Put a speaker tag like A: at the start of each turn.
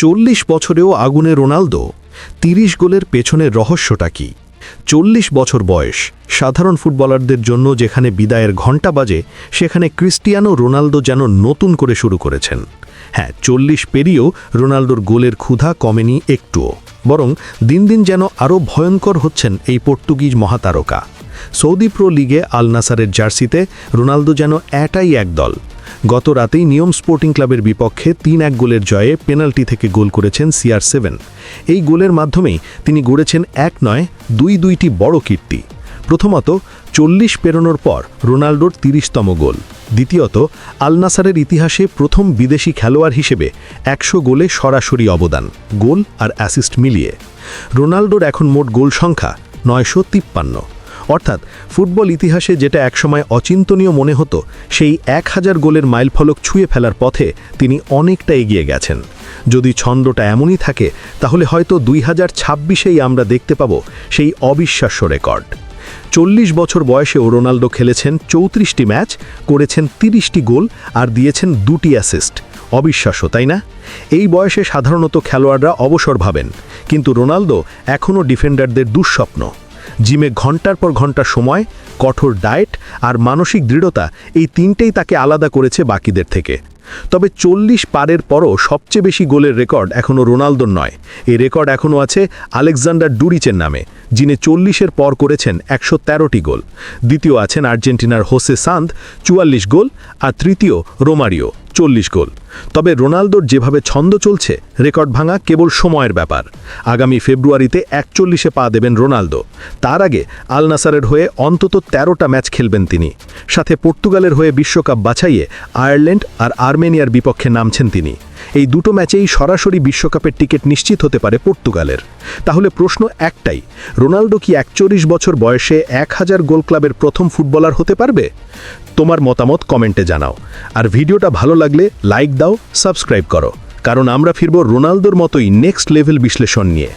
A: চল্লিশ বছরেও আগুনে রোনালদো, তিরিশ গোলের পেছনের রহস্যটা কি? চল্লিশ বছর বয়স, সাধারণ ফুটবলারদের জন্য যেখানে বিদায়ের ঘণ্টা বাজে, সেখানে ক্রিস্টিয়ানো রোনালদো যেন নতুন করে শুরু করেছেন। হ্যাঁ চল্লিশ পেরিয়েও রোনালদোর গোলের ক্ষুধা কমেনি একটুও। বরং দিন দিন যেন আরও ভয়ঙ্কর হচ্ছেন এই পর্তুগিজ মহাতারকা। সৌদি প্রো লিগে আল নাসারের জার্সিতে রোনালদো যেন এটাই এক দল গত রাতেই নিয়ম স্পোর্টিং ক্লাবের বিপক্ষে তিন এক গোলের জয়ে পেনাল্টি থেকে গোল করেছেন সিআর সেভেন। এই গোলের মাধ্যমেই তিনি গড়েছেন এক নয়, দুই দুইটি বড় কীর্তি। প্রথমত, চল্লিশ পেরোনোর পর রোনাল্ডোর তিরিশতম গোল। দ্বিতীয়ত আলনাসারের ইতিহাসে প্রথম বিদেশি খেলোয়াড় হিসেবে একশো গোলে সরাসরি অবদান, গোল আর অ্যাসিস্ট মিলিয়ে। রোনাল্ডোর এখন মোট গোল সংখ্যা নয়শো তিপ্পান্ন। অর্থাৎ ফুটবল ইতিহাসে যেটা একসময় অচিন্তনীয় মনে হতো, সেই এক হাজার গোলের মাইলফলক ছুঁয়ে ফেলার পথে তিনি অনেকটা এগিয়ে গেছেন। যদি ছন্দটা এমনই থাকে, তাহলে হয়তো দুই হাজার ছাব্বিশেই আমরা দেখতে পাব সেই অবিশ্বাস্য রেকর্ড। চল্লিশ বছর বয়সেও রোনাল্ডো খেলেছেন চৌত্রিশটি ম্যাচ, করেছেন তিরিশটি গোল আর দিয়েছেন দুটি অ্যাসিস্ট। অবিশ্বাস্য, তাই না? এই বয়সে সাধারণত খেলোয়াড়রা অবসর ভাবেন, কিন্তু রোনালদো এখনও ডিফেন্ডারদের দুঃস্বপ্ন। জিমে ঘণ্টার পর ঘণ্টা সময়, কঠোর ডায়েট আর মানসিক দৃঢ়তা এই তিনটেই তাকে আলাদা করেছে বাকিদের থেকে। তবে চল্লিশ পারের পরও সবচেয়ে বেশি গোলের রেকর্ড এখনও রোনালদোর নয়। এই রেকর্ড এখনও আছে আলেকজান্ডার ডুরিচের নামে, যিনি চল্লিশের পর করেছেন একশো তেরোটি গোল। দ্বিতীয় আছেন আর্জেন্টিনার হোসে সান্দ, চুয়াল্লিশ গোল, আর তৃতীয় রোমারিও। চল্লিশ গোল। তবে রোনালদোর যেভাবে ছন্দ চলছে, রেকর্ড ভাঙা কেবল সময়ের ব্যাপার। আগামী ফেব্রুয়ারিতে একচল্লিশে পা দেবেন রোনালদো। তার আগে আল নাসারের হয়ে অন্তত তেরোটা ম্যাচ খেলবেন তিনি। সাথে পর্তুগালের হয়ে বিশ্বকাপ বাছাইয়ে আয়ারল্যান্ড আর আর্মেনিয়ার বিপক্ষে নামছেন তিনি। এই দুটো ম্যাচেই সরাসরি বিশ্বকাপের টিকিট নিশ্চিত হতে পারে পর্তুগালের। তাহলে প্রশ্ন একটাই রোনাল্ডো কি একচল্লিশ বছর বয়সে এক হাজার গোল ক্লাবের প্রথম ফুটবলার হতে পারবে? তোমার মতামত কমেন্টে জানাও। আর ভিডিওটা ভালো লাগলে লাইক দাও, সাবস্ক্রাইব করো। কারণ আমরা ফিরব রোনালদোর মতোই নেক্সট লেভেল বিশ্লেষণ নিয়ে।